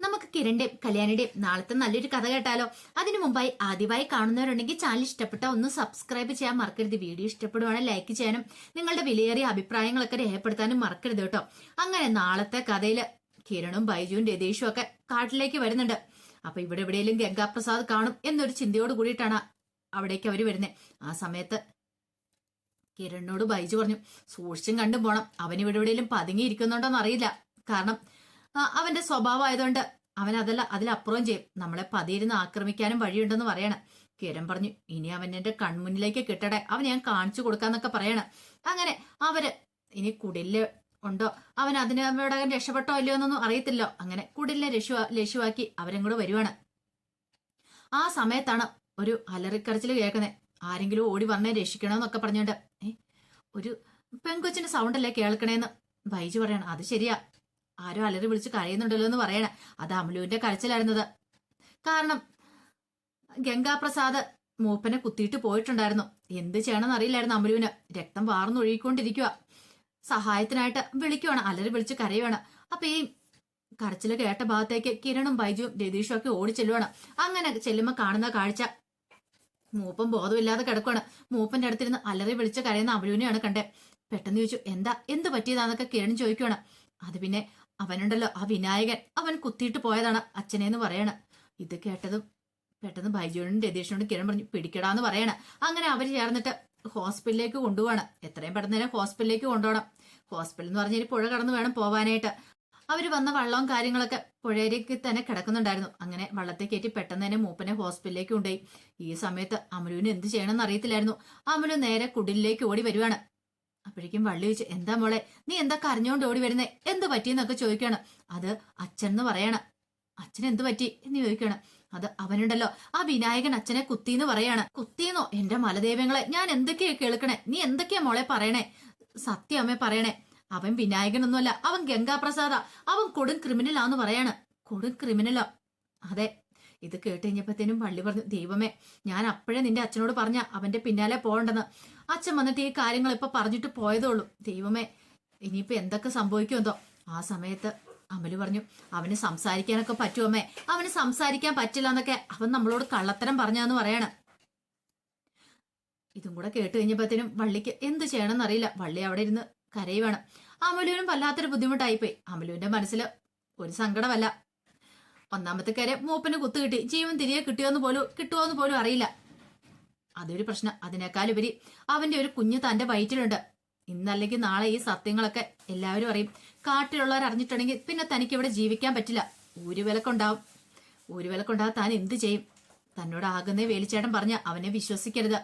നമുക്ക് കിരണിന്റെയും കല്യാണിയുടെയും നാളത്തെ നല്ലൊരു കഥ കേട്ടാലോ? അതിനു മുമ്പായി ആദ്യമായി കാണുന്നവരുണ്ടെങ്കിൽ ചാനൽ ഇഷ്ടപ്പെട്ട ഒന്ന് സബ്സ്ക്രൈബ് ചെയ്യാൻ മറക്കരുത്. വീഡിയോ ഇഷ്ടപ്പെടുവാണെങ്കിൽ ലൈക്ക് ചെയ്യാനും നിങ്ങളുടെ വിലയേറിയ അഭിപ്രായങ്ങളൊക്കെ രേഖപ്പെടുത്താനും മറക്കരുത് കേട്ടോ. അങ്ങനെ നാളത്തെ കഥയിൽ കിരണും ബൈജുവും രതീഷും ഒക്കെ കാട്ടിലേക്ക് വരുന്നുണ്ട്. അപ്പൊ ഇവിടെ എവിടെയെങ്കിലും ഗംഗാപ്രസാദ് കാണും എന്നൊരു ചിന്തയോട് കൂടിയിട്ടാണ് അവിടേക്ക് അവർ വരുന്നത് ആ സമയത്ത് കിരണിനോട് ബൈജു പറഞ്ഞു സൂക്ഷിച്ചും കണ്ടും പോണം. അവൻ ഇവിടെ എവിടെയെങ്കിലും പതുങ്ങിയിരിക്കുന്നുണ്ടോന്ന് അറിയില്ല. കാരണം അവന്റെ സ്വഭാവം ആയതുകൊണ്ട് അവൻ അതല്ല അതിലപ്പുറം ചെയ്യും. നമ്മളെ പതിയിരുന്ന് ആക്രമിക്കാനും വഴിയുണ്ടെന്ന് പറയണം. കിരൺ പറഞ്ഞു ഇനി അവൻ എന്റെ കൺമുന്നിലേക്ക് കിട്ടട്ടെ. അവൻ ഞാൻ കാണിച്ചു കൊടുക്കാന്നൊക്കെ പറയണം. അങ്ങനെ അവർ ഇനി കുടിൽ ഉണ്ടോ? അവൻ അതിനോട് രക്ഷപ്പെട്ടോ ഇല്ലയോ എന്നൊന്നും അറിയത്തില്ലോ അങ്ങനെ കുടിലെ രക്ഷു ലക്ഷ്യമാക്കി അവരും കൂടെ വരുവാണ്. ആ സമയത്താണ് ഒരു അലറിക്കരച്ചിൽ കേൾക്കുന്നത് ആരെങ്കിലും ഓടി വന്നേ രക്ഷിക്കണമെന്നൊക്കെ പറഞ്ഞോണ്ട് ഏ ഒരു പെൺകൊച്ചിന്റെ സൗണ്ടല്ലേ കേൾക്കണേന്ന്? ബൈജു പറയണം അത് ശരിയാ. ആരോ അലറി വിളിച്ച് കരയുന്നുണ്ടല്ലോ എന്ന് പറയണ. അത് അമലുവിന്റെ കരച്ചിലായിരുന്നത്. കാരണം ഗംഗാപ്രസാദ് മൂപ്പനെ കുത്തിയിട്ട് പോയിട്ടുണ്ടായിരുന്നു. എന്ത് ചെയ്യണമെന്ന് അറിയില്ലായിരുന്നു അമലുവിന് രക്തം വാർന്നൊഴുകിക്കൊണ്ടിരിക്കുക സഹായത്തിനായിട്ട് വിളിക്കുവാണ്. അലറി വിളിച്ച് കരയുവാണ്. അപ്പൊ ഈ കരച്ചിൽ കേട്ട ഭാഗത്തേക്ക് കിരണും ബൈജുവും രതീഷും ഒക്കെ ഓടി ചെല്ലുവാണ്. അങ്ങനെ ചെല്ലുമ്പോ കാണുന്ന കാഴ്ച മൂപ്പൻ ബോധമില്ലാതെ കിടക്കുവാണ്. മൂപ്പന്റെ അടുത്തിരുന്ന് അലറി വിളിച്ച് കരയുന്ന അമലുവിനെയാണ് കണ്ടേ. പെട്ടെന്ന് ചോദിച്ചു എന്താ? എന്ത് പറ്റിയതാന്നൊക്കെ കിരൺ ചോദിക്കുവാണ്. അത് പിന്നെ അവനുണ്ടല്ലോ ആ വിനായകൻ. അവൻ കുത്തിയിട്ട് പോയതാണ് അച്ഛനെന്ന് പറയണ. ഇത് കേട്ടതും പെട്ടെന്ന് ബൈജുവിനും രതീഷിനോടും കിരൺ പറഞ്ഞു പിടിക്കടാന്ന് പറയണ. അങ്ങനെ അവർ ചേർന്നിട്ട് ഹോസ്പിറ്റലിലേക്ക് കൊണ്ടുപോകണം എത്രയും പെട്ടെന്ന് തന്നെ ഹോസ്പിറ്റലിലേക്ക് കൊണ്ടുപോകണം. ഹോസ്പിറ്റൽ എന്ന് പറഞ്ഞാൽ പുഴ കടന്ന് വേണം പോവാനായിട്ട്. അവർ വന്ന വള്ളവും കാര്യങ്ങളൊക്കെ പുഴയിലേക്ക് തന്നെ കിടക്കുന്നുണ്ടായിരുന്നു. അങ്ങനെ വള്ളത്തെ കയറ്റി പെട്ടെന്ന് തന്നെ മൂപ്പനെ ഹോസ്പിറ്റലിലേക്ക് കൊണ്ടുപോയി. ഈ സമയത്ത് അമലുവിന് എന്ത് ചെയ്യണമെന്ന് അറിയത്തില്ലായിരുന്നു. അമലു നേരെ കുടിലേക്ക് ഓടി വരുവാണ്. അപ്പോഴേക്കും വള്ളി ചോദിച്ചു എന്താ മോളെ? നീ എന്താ കരഞ്ഞോണ്ട് ഓടി വരുന്നേ? എന്ത് പറ്റിയെന്നൊക്കെ ചോദിക്കണം. അത് അച്ഛൻ എന്ന് പറയണം. അച്ഛൻ എന്ത് പറ്റി? എന്ന് ചോദിക്കണം. അത് അവനുണ്ടല്ലോ. ആ വിനായകൻ അച്ഛനെ കുത്തിന്ന് പറയാണ്. കുത്തിന്നോ എന്റെ മലദൈവങ്ങളെ ഞാൻ എന്തൊക്കെയാ കേൾക്കണേ? നീ എന്തൊക്കെയാ മോളെ പറയണേ? സത്യം അമ്മേ പറയണേ. അവൻ വിനായകനൊന്നുമല്ല അവൻ ഗംഗാപ്രസാദ. അവൻ കൊടും ക്രിമിനലാന്ന് പറയാണ്. കൊടും ക്രിമിനലോ? അതെ. ഇത് കേട്ട് കഴിഞ്ഞപ്പോഴത്തേനും പള്ളി പറഞ്ഞു ദൈവമേ ഞാൻ അപ്പോഴേ നിന്റെ അച്ഛനോട് പറഞ്ഞ അവന്റെ പിന്നാലെ പോകണ്ടെന്ന്. അച്ഛൻ വന്നിട്ട് ഈ കാര്യങ്ങൾ ഇപ്പൊ പറഞ്ഞിട്ട് പോയതേ ഉള്ളൂ. ദൈവമേ ഇനിയിപ്പോ എന്തൊക്കെ സംഭവിക്കുമെന്തോ ആ സമയത്ത് അമൽ പറഞ്ഞു അവന് സംസാരിക്കാനൊക്കെ പറ്റുമമ്മേ അവന് സംസാരിക്കാൻ പറ്റില്ല എന്നൊക്കെ അവൻ നമ്മളോട് കള്ളത്തരം പറഞ്ഞാന്ന് പറയാണ്. ഇതും കൂടെ കേട്ട് കഴിഞ്ഞപ്പോഴത്തേനും വള്ളിക്ക് എന്ത് ചെയ്യണമെന്ന് അറിയില്ല. വള്ളി അവിടെ ഇരുന്ന് കരയുവാണ്. അമലുവിനും വല്ലാത്തൊരു ബുദ്ധിമുട്ടായിപ്പോയി. അമലുവിന്റെ മനസ്സിൽ ഒരു സങ്കടമല്ല. ഒന്നാമത്തെ കാര്യം മൂപ്പന് കുത്തു കിട്ടി ജീവൻ തിരികെ കിട്ടിയോന്ന് പോലും കിട്ടുമോന്ന് പോലും അറിയില്ല. അതൊരു പ്രശ്നം. അതിനേക്കാളുപരി അവന്റെ ഒരു കുഞ്ഞു തന്റെ വയറ്റിലുണ്ട്. ഇന്നല്ലെങ്കിൽ നാളെ ഈ സത്യങ്ങളൊക്കെ എല്ലാവരും അറിയും. കാട്ടിലുള്ളവർ അറിഞ്ഞിട്ടുണ്ടെങ്കിൽ പിന്നെ തനിക്ക് ഇവിടെ ജീവിക്കാൻ പറ്റില്ല. ഒരു വിലക്കുണ്ടാവും ഒരു വിലക്കുണ്ടാവും താൻ എന്ത് ചെയ്യും? തന്നോട് ആകുന്നേ വേലിച്ചേട്ടൻ പറഞ്ഞ അവനെ വിശ്വസിക്കരുത്.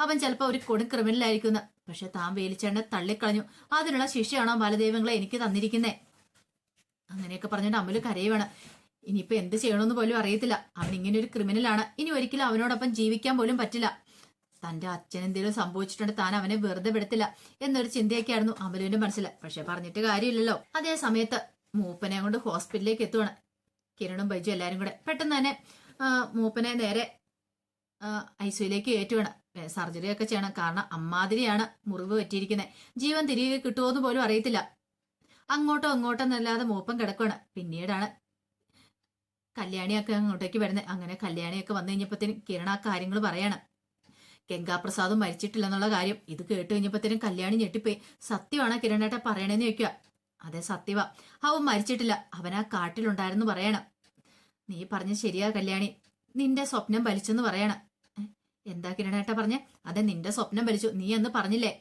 അവൻ ചിലപ്പോൾ ഒരു കൊടും ക്രിമിനലായിരിക്കുന്ന. പക്ഷെ താൻ വേലിച്ചേട്ടനെ തള്ളിക്കളഞ്ഞു. അതിനുള്ള ശിക്ഷയാണോ ബാലദൈവങ്ങളെ എനിക്ക് തന്നിരിക്കുന്നേ? അങ്ങനെയൊക്കെ പറഞ്ഞിട്ട് അമ്മൽ കരയുവാണ്. ഇനിയിപ്പോ എന്ത് ചെയ്യണമെന്ന് പോലും അറിയത്തില്ല. അവൻ ഇങ്ങനെ ഒരു ക്രിമിനലാണ് ഇനി ഒരിക്കലും അവനോടൊപ്പം ജീവിക്കാൻ പോലും പറ്റില്ല. തന്റെ അച്ഛൻ എന്തെങ്കിലും സംഭവിച്ചിട്ടുണ്ട് താൻ അവനെ വെറുതെ വിടത്തില്ല എന്നൊരു ചിന്തയൊക്കെയായിരുന്നു അമലുവിന്റെ മനസ്സിൽ പക്ഷെ പറഞ്ഞിട്ട് കാര്യമില്ലല്ലോ. അതേ സമയത്ത് മൂപ്പനെ കൊണ്ട് ഹോസ്പിറ്റലിലേക്ക് എത്തുവാണ്. കിരണും ബൈജു എല്ലാരും കൂടെ പെട്ടെന്ന് തന്നെ മൂപ്പനെ നേരെ ഐസിയുലേക്ക് ഏറ്റുവാണ് സർജറി ഒക്കെ ചെയ്യണം. കാരണം അമ്മാതിരിയാണ് മുറിവ് പറ്റിയിരിക്കുന്നത് ജീവൻ തിരികെ കിട്ടുമോ എന്ന് പോലും അറിയത്തില്ല. അങ്ങോട്ടോ അങ്ങോട്ടോ എന്നല്ലാതെ മൂപ്പം കിടക്കുകയാണ് പിന്നീടാണ് കല്യാണിയൊക്കെ അങ്ങോട്ടേക്ക് വരുന്നത് അങ്ങനെ കല്യാണിയൊക്കെ വന്നു കഴിഞ്ഞപ്പോഴത്തേനും കിരണ ആ കാര്യങ്ങൾ പറയണം. ഗംഗാപ്രസാദും മരിച്ചിട്ടില്ല എന്നുള്ള കാര്യം ഇത് കേട്ട് കഴിഞ്ഞപ്പോഴത്തേനും കല്യാണി ഞെട്ടിപ്പോയി. സത്യമാണ് കിരണേട്ട പറയണേന്ന് ചോദിക്കുക. അതെ സത്യവ. അവൻ മരിച്ചിട്ടില്ല. അവൻ ആ കാട്ടിലുണ്ടായിരുന്നു പറയണം. നീ പറഞ്ഞ ശരിയാ കല്യാണി. നിന്റെ സ്വപ്നം വലിച്ചെന്ന് പറയണം. എന്താ കിരണേട്ട പറഞ്ഞ? അതെ നിന്റെ സ്വപ്നം വലിച്ചു നീ എന്ന് പറഞ്ഞില്ലേ?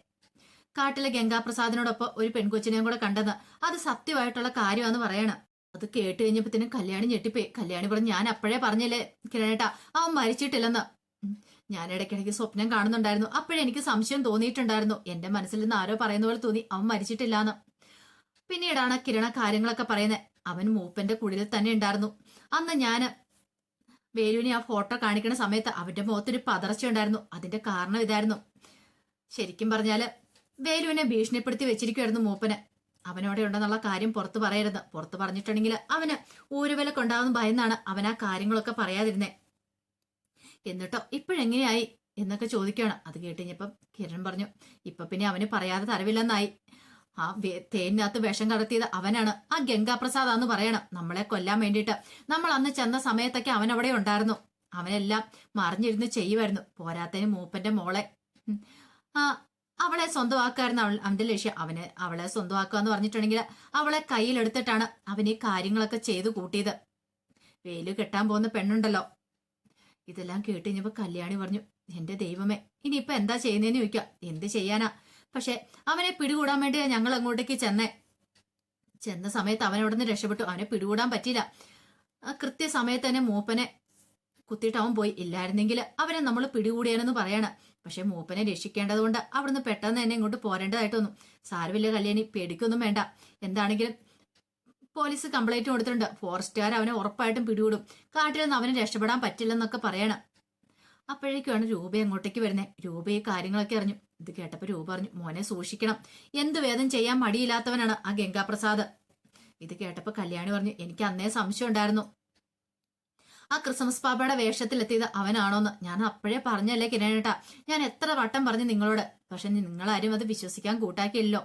കാട്ടിലെ ഗംഗാപ്രസാദിനോടൊപ്പം ഒരു പെൺകൊച്ചിനെയും കൂടെ കണ്ടെന്ന്. അത് സത്യമായിട്ടുള്ള കാര്യമാണെന്ന് പറയണം. അത് കേട്ട് കഴിഞ്ഞപ്പോഴത്തേനും കല്യാണി ഞെട്ടിപ്പോയി. കല്യാണി പറഞ്ഞു ഞാൻ അപ്പോഴേ പറഞ്ഞില്ലേ കിരണേട്ടാ അവൻ മരിച്ചിട്ടില്ലെന്ന്. ഞാൻ ഇടയ്ക്കിടയ്ക്ക് സ്വപ്നം കാണുന്നുണ്ടായിരുന്നു. അപ്പോഴേ എനിക്ക് സംശയം തോന്നിയിട്ടുണ്ടായിരുന്നു. എന്റെ മനസ്സിൽ നിന്ന് ആരോ പറയുന്ന പോലെ തോന്നി അവൻ മരിച്ചിട്ടില്ലാന്ന്. പിന്നീടാണ് കിരണ കാര്യങ്ങളൊക്കെ പറയുന്നത് അവൻ മൂപ്പന്റെ കുടിലിൽ തന്നെ ഉണ്ടായിരുന്നു. അന്ന് ഞാൻ വേലുവിനെ ആ ഫോട്ടോ കാണിക്കുന്ന സമയത്ത് അവന്റെ മുഖത്തൊരു പതർച്ച ഉണ്ടായിരുന്നു. അതിന്റെ കാരണം ഇതായിരുന്നു. ശരിക്കും പറഞ്ഞാൽ വേലുവിനെ ഭീഷണിപ്പെടുത്തി വെച്ചിരിക്കുമായിരുന്നു മൂപ്പന്. അവനോടെ ഉണ്ടെന്നുള്ള കാര്യം പുറത്ത് പറയരുത്. പുറത്ത് പറഞ്ഞിട്ടുണ്ടെങ്കിൽ അവന് ഊരുവിലക്കുണ്ടാവുന്ന ഭയന്നാണ് അവൻ ആ കാര്യങ്ങളൊക്കെ പറയാതിരുന്നേ. എന്നിട്ടോ ഇപ്പോഴെങ്ങനെയായി എന്നൊക്കെ ചോദിക്കുകയാണ്. അത് കേട്ടുകഴിഞ്ഞപ്പം കിരൺ പറഞ്ഞു ഇപ്പൊ പിന്നെ അവന് പറയാതെ തരവില്ലെന്നായി. ആ തേനിനകത്ത് വിഷം കടത്തിയത് അവനാണ്. ആ ഗംഗാപ്രസാദാന്ന് പറയണം. നമ്മളെ കൊല്ലാൻ വേണ്ടിയിട്ട്. നമ്മൾ അന്ന് ചെന്ന സമയത്തൊക്കെ അവൻ അവിടെ ഉണ്ടായിരുന്നു. അവനെല്ലാം മറിഞ്ഞിരുന്ന് ചെയ്യുമായിരുന്നു. പോരാത്തതിന് മൂപ്പന്റെ മോളെ. ആ അവളെ സ്വന്തമാക്കായിരുന്നു അവൾ അവന്റെ ലക്ഷ്യം. അവന് അവളെ സ്വന്തമാക്കുക എന്ന് പറഞ്ഞിട്ടുണ്ടെങ്കിൽ അവളെ കയ്യിലെടുത്തിട്ടാണ് അവൻ ഈ കാര്യങ്ങളൊക്കെ ചെയ്തു കൂട്ടിയത്. വേലു കെട്ടാൻ പോകുന്ന പെണ്ണുണ്ടല്ലോ. ഇതെല്ലാം കേട്ട് കഴിഞ്ഞപ്പോ കല്യാണി പറഞ്ഞു എന്റെ ദൈവമേ ഇനിയിപ്പൊ എന്താ ചെയ്യുന്നതെന്ന് ചോദിക്കാം. എന്ത് ചെയ്യാനാ? പക്ഷെ അവനെ പിടികൂടാൻ വേണ്ടി ഞങ്ങൾ അങ്ങോട്ടേക്ക് ചെന്നേ. ചെന്ന സമയത്ത് അവൻ അവിടെ നിന്ന് രക്ഷപ്പെട്ടു. അവനെ പിടികൂടാൻ പറ്റിയില്ല. കൃത്യസമയത്ത് തന്നെ മൂപ്പനെ കുത്തിയിട്ട് അവൻ പോയി. ഇല്ലായിരുന്നെങ്കിൽ അവനെ നമ്മൾ പിടികൂടിയാണെന്ന് പറയാണ്. പക്ഷെ മൂപ്പനെ രക്ഷിക്കേണ്ടതുകൊണ്ട് അവിടുന്ന് പെട്ടെന്ന് തന്നെ ഇങ്ങോട്ട് പോരേണ്ടതായിട്ട് വന്നു. സാരമില്ല കല്യാണി പേടിക്കൊന്നും വേണ്ട. എന്താണെങ്കിലും പോലീസ് കംപ്ലൈന്റ് കൊടുത്തിട്ടുണ്ട്. ഫോറസ്റ്റുകാർ അവനെ ഉറപ്പായിട്ടും പിടികൂടും. കാട്ടിൽ നിന്ന് അവന് രക്ഷപ്പെടാൻ പറ്റില്ലെന്നൊക്കെ പറയണം. അപ്പോഴേക്കുമാണ് രൂപ അങ്ങോട്ടേക്ക് വരുന്നത് രൂപ ഈ കാര്യങ്ങളൊക്കെ അറിഞ്ഞു. ഇത് കേട്ടപ്പോൾ രൂപ പറഞ്ഞു മോനെ സൂക്ഷിക്കണം. എന്ത് വേദം ചെയ്യാൻ മടിയില്ലാത്തവനാണ് ആ ഗംഗാപ്രസാദ്. ഇത് കേട്ടപ്പോൾ കല്യാണി പറഞ്ഞു എനിക്ക് അന്നേ സംശയം ഉണ്ടായിരുന്നു. ആ ക്രിസ്മസ് പാപ്പയുടെ വേഷത്തിലെത്തിയത് അവനാണോന്ന് ഞാൻ അപ്പോഴേ പറഞ്ഞല്ലേ കിരണേട്ടാ ഞാൻ എത്ര വട്ടം പറഞ്ഞു നിങ്ങളോട്. പക്ഷെ നിങ്ങളാരും അത് വിശ്വസിക്കാൻ കൂട്ടാക്കിയല്ലോ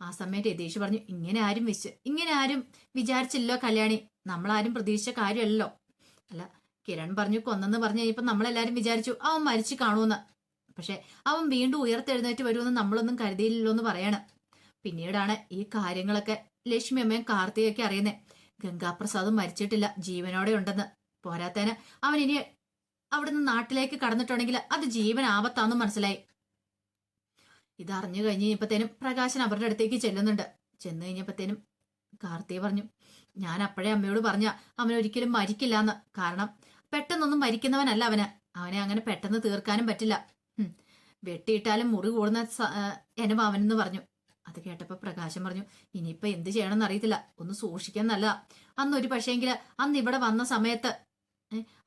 ആ സമയത്ത് യതീഷ് പറഞ്ഞു ഇങ്ങനെ ആരും വിശ്വ ഇങ്ങനെ ആരും വിചാരിച്ചില്ലോ കല്യാണി. നമ്മളാരും പ്രതീക്ഷിച്ച കാര്യമല്ലോ അല്ല കിരൺ പറഞ്ഞു കൊന്നെന്ന് പറഞ്ഞു കഴിഞ്ഞപ്പോ നമ്മളെല്ലാരും വിചാരിച്ചു അവൻ മരിച്ചു കാണുമെന്ന്. പക്ഷെ അവൻ വീണ്ടും ഉയർത്തെഴുന്നേറ്റ് വരുമെന്ന് നമ്മളൊന്നും കരുതിയില്ലല്ലോ എന്ന് പറയാണ്. പിന്നീടാണ് ഈ കാര്യങ്ങളൊക്കെ ലക്ഷ്മി അമ്മയും കാർത്തികയൊക്കെ അറിയുന്നത് ഗംഗാപ്രസാദും മരിച്ചിട്ടില്ല ജീവനോടെ ഉണ്ടെന്ന് പോരാത്തേന് അവൻ ഇനി അവിടുന്ന് നാട്ടിലേക്ക് കടന്നിട്ടുണ്ടെങ്കിൽ അത് ജീവൻ ആപത്താന്നും മനസ്സിലായി. ഇതറിഞ്ഞു കഴിഞ്ഞ് കഴിഞ്ഞപ്പത്തേനും പ്രകാശൻ അവരുടെ അടുത്തേക്ക് ചെല്ലുന്നുണ്ട്. ചെന്ന് കഴിഞ്ഞപ്പത്തേനും കാർത്തിയെ പറഞ്ഞു ഞാൻ അപ്പോഴേ അമ്മയോട് പറഞ്ഞ അവൻ ഒരിക്കലും മരിക്കില്ല എന്ന് കാരണം പെട്ടെന്നൊന്നും മരിക്കുന്നവനല്ല അവന്. അവനെ അങ്ങനെ പെട്ടെന്ന് തീർക്കാനും പറ്റില്ല. വെട്ടിയിട്ടാലും മുറി കൂടുന്ന എനം അവനെന്ന് പറഞ്ഞു. അത് കേട്ടപ്പോ പ്രകാശം പറഞ്ഞു ഇനിയിപ്പൊ എന്ത് ചെയ്യണമെന്ന് അറിയത്തില്ല. ഒന്ന് സൂക്ഷിക്കാൻ നല്ല അന്ന് ഒരു പക്ഷേങ്കിൽ അന്ന് ഇവിടെ വന്ന സമയത്ത്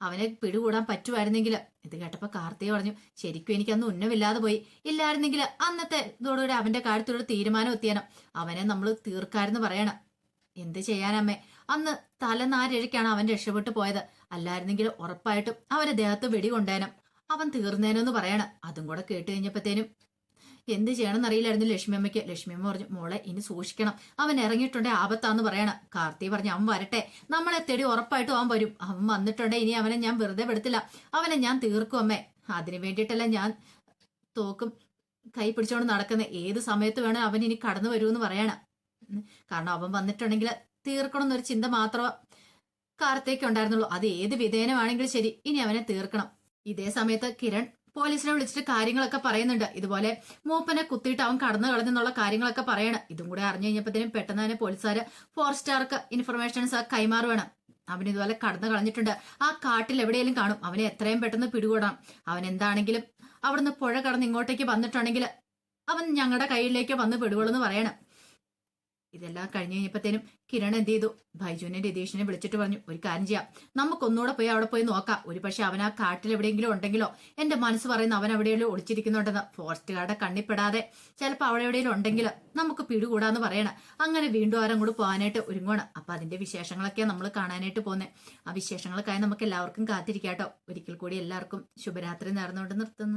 അവനെ പിടികൂടാൻ പറ്റുമായിരുന്നെങ്കിൽ ഇത് കേട്ടപ്പോ കാർത്തിക പറഞ്ഞു ശരിക്കും എനിക്ക് അന്ന് ഉന്നമില്ലാതെ പോയി. ഇല്ലായിരുന്നെങ്കിൽ അന്നത്തെ ഇതോടുകൂടി അവന്റെ കാര്യത്തിലൂടെ തീരുമാനം എത്തിയാനും. അവനെ നമ്മൾ തീർക്കാരെന്ന് പറയണം. എന്ത് ചെയ്യാനമ്മേ? അന്ന് തലനാരഴയ്ക്കാണ് അവൻ രക്ഷപ്പെട്ടു പോയത്. അല്ലായിരുന്നെങ്കിൽ ഉറപ്പായിട്ടും അവന്റെ ദേഹത്ത് വെടി കൊണ്ടേനും. അവൻ തീർന്നേനെന്ന് പറയണം. അതും കൂടെ കേട്ട് കഴിഞ്ഞപ്പത്തേനും എന്ത് ചെയ്യണമെന്ന് അറിയില്ലായിരുന്നു ലക്ഷ്മി അമ്മ പറഞ്ഞു മോളെ ഇനി സൂക്ഷിക്കണം. അവൻ ഇറങ്ങിയിട്ടുണ്ടെ ആപത്താന്ന് പറയണം. കാർത്തി പറഞ്ഞു അവൻ വരട്ടെ. നമ്മളെ തേടി ഉറപ്പായിട്ടും അവൻ വരും. അവൻ വന്നിട്ടുണ്ടെ ഇനി അവനെ ഞാൻ വെറുതെ പെടുത്തില്ല അവനെ ഞാൻ തീർക്കും അമ്മേ. അതിനു വേണ്ടിയിട്ടല്ല ഞാൻ തോക്കും കൈ പിടിച്ചോണ്ട് നടക്കുന്ന. ഏത് സമയത്ത് വേണം അവൻ ഇനി കടന്നു വരുമെന്ന് പറയണം. ഉം. കാരണം അവൻ വന്നിട്ടുണ്ടെങ്കിൽ തീർക്കണം എന്നൊരു ചിന്ത മാത്രമേ കാർത്തേക്ക് ഉണ്ടായിരുന്നുള്ളൂ. അത് ഏത് വിധേയനമാണെങ്കിലും ശരി. ഇനി അവനെ തീർക്കണം. ഇതേ സമയത്ത് കിരൺ പോലീസിനെ വിളിച്ചിട്ട് കാര്യങ്ങളൊക്കെ പറയുന്നുണ്ട്. ഇതുപോലെ മൂപ്പനെ കുത്തിയിട്ട് അവൻ കടന്നു കളഞ്ഞെന്നുള്ള കാര്യങ്ങളൊക്കെ പറയണം. ഇതും കൂടെ അറിഞ്ഞു കഴിഞ്ഞപ്പോഴത്തേനും പെട്ടെന്ന് തന്നെ പോലീസുകാർ ഫോർ സ്റ്റാർക്ക് ഇൻഫർമേഷൻസ് കൈമാറുവാണ്. അവൻ ഇതുപോലെ കടന്നു കളഞ്ഞിട്ടുണ്ട്. ആ കാട്ടിൽ എവിടെയെങ്കിലും കാണും. അവനെ എത്രയും പെട്ടെന്ന് പിടികൂടാം. അവൻ എന്താണെങ്കിലും അവിടുന്ന് പുഴ കടന്ന് ഇങ്ങോട്ടേക്ക് വന്നിട്ടുണ്ടെങ്കിൽ അവൻ ഞങ്ങളുടെ കയ്യിലേക്ക് വന്ന് പിടികൊള്ളുന്നു പറയണം. ഇതെല്ലാം കഴിഞ്ഞ് കഴിഞ്ഞപ്പോഴത്തേനും കിരൺ എന്ത് ചെയ്തു? ബൈജുവിനെ രതീഷിനെ വിളിച്ചിട്ട് പറഞ്ഞു ഒരു കാര്യം ചെയ്യാം. നമുക്കൊന്നുകൂടെ പോയി അവിടെ പോയി നോക്കാം. ഒരു പക്ഷെ അവൻ ആ കാട്ടിൽ എവിടെയെങ്കിലും ഉണ്ടെങ്കിലോ? എന്റെ മനസ്സ് പറയുന്ന അവൻ എവിടെയെങ്കിലും ഒളിച്ചിരിക്കുന്നുണ്ടെന്ന്. ഫോറസ്റ്റ് ഫോറസ്റ്റുകാരുടെ കണ്ണിപ്പെടാതെ ചിലപ്പോൾ അവിടെ എവിടെയെങ്കിലും ഉണ്ടെങ്കിൽ നമുക്ക് പിടികൂടാന്ന് പറയണം. അങ്ങനെ വീണ്ടും ആരും കൂടെ പോകാനായിട്ട് ഒരുങ്ങുവാണ്. അപ്പൊ അതിന്റെ വിശേഷങ്ങളൊക്കെ നമ്മൾ കാണാനായിട്ട് പോകുന്നത് ആ വിശേഷങ്ങൾക്കായി നമുക്ക് എല്ലാവർക്കും കാത്തിരിക്കാട്ടോ ഒരിക്കൽ കൂടി എല്ലാവർക്കും ശുഭരാത്രി നേർന്നുകൊണ്ട് നിർത്തുന്നു.